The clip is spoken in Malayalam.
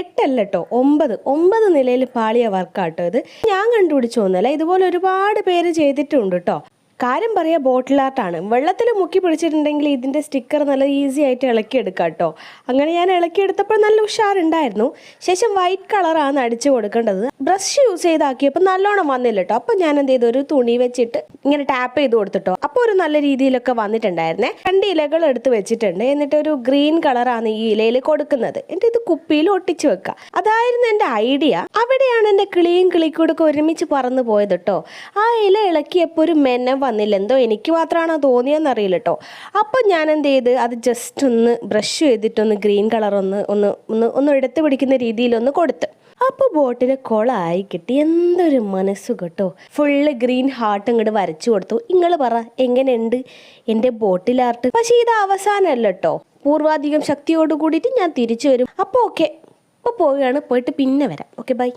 എട്ടല്ല കേട്ടോ ഒമ്പത്. ഒമ്പത് നിലയിൽ പാളിയ വർക്കാട്ടോ ഇത്. ഞാൻ കണ്ടുപിടിച്ചു ഒന്നല്ല ഇതുപോലെ ഒരുപാട് പേര് ചെയ്തിട്ടുണ്ട് കേട്ടോ കാര്യം പറയാ ബോട്ടിൽ ആർട്ടാണ് വെള്ളത്തിൽ മുക്കി പിടിച്ചിട്ടുണ്ടെങ്കിൽ ഇതിന്റെ സ്റ്റിക്കർ നല്ല ഈസി ആയിട്ട് ഇളക്കിയെടുക്കാം കേട്ടോ അങ്ങനെ ഞാൻ ഇളക്കിയെടുത്തപ്പോൾ നല്ല ഉഷാറുണ്ടായിരുന്നു. ശേഷം വൈറ്റ് കളറാണ് അടിച്ചു കൊടുക്കേണ്ടത്. ബ്രഷ് യൂസ് ചെയ്താക്കിയപ്പോൾ നല്ലോണം വന്നില്ല കേട്ടോ അപ്പോൾ ഞാൻ എന്ത് ചെയ്തു? ഒരു തുണി വെച്ചിട്ട് ഇങ്ങനെ ടാപ്പ് ചെയ്ത് കൊടുത്തിട്ടോ. അപ്പോൾ ഒരു നല്ല രീതിയിലൊക്കെ വന്നിട്ടുണ്ടായിരുന്നേ. രണ്ട് ഇലകൾ എടുത്ത് വെച്ചിട്ടുണ്ട്. എന്നിട്ട് ഒരു ഗ്രീൻ കളറാണ് ഈ ഇലയിൽ കൊടുക്കുന്നത്. എന്നിട്ട് ഇത് കുപ്പിയിൽ ഒട്ടിച്ചു വെക്കുക. അതായിരുന്നു എന്റെ ഐഡിയ അവിടെയാണ് എന്റെ കിളിയും കിളിക്കൂടൊക്കെ ഒരുമിച്ച് പറന്നു പോയത് കേട്ടോ ആ ഇല ഇളക്കിയപ്പോൾ ഒരു മെനം വന്നില്ല. എന്തോ എനിക്ക് മാത്രമാണോ തോന്നിയെന്നറിയില്ല കേട്ടോ അപ്പം ഞാൻ എന്ത് ചെയ്ത്? അത് ജസ്റ്റ് ഒന്ന് ബ്രഷ് ചെയ്തിട്ടൊന്ന് ഗ്രീൻ കളർ ഒന്ന് ഒന്ന് ഒന്ന് ഒന്ന് എടുത്ത് പിടിക്കുന്ന രീതിയിലൊന്ന് കൊടുത്ത്. അപ്പോൾ ബോട്ടിന് കുളമായി കിട്ടി. എന്തൊരു മനസ്സു കേട്ടോ. ഫുള്ള് ഗ്രീൻ ഹാർട്ട് ഇങ്ങോട്ട് വരച്ചു കൊടുത്തു. നിങ്ങൾ പറ എങ്ങനെയുണ്ട് എന്റെ ബോട്ടിൽ ആർട്ട് പക്ഷേ ഇത് അവസാനമല്ല കേട്ടോ പൂർവാധികം ശക്തിയോട് കൂടിയിട്ട് ഞാൻ തിരിച്ചു വരും. അപ്പോൾ ഓക്കെ അപ്പോൾ പോവുകയാണ്. പോയിട്ട് പിന്നെ വരാം. Okay bye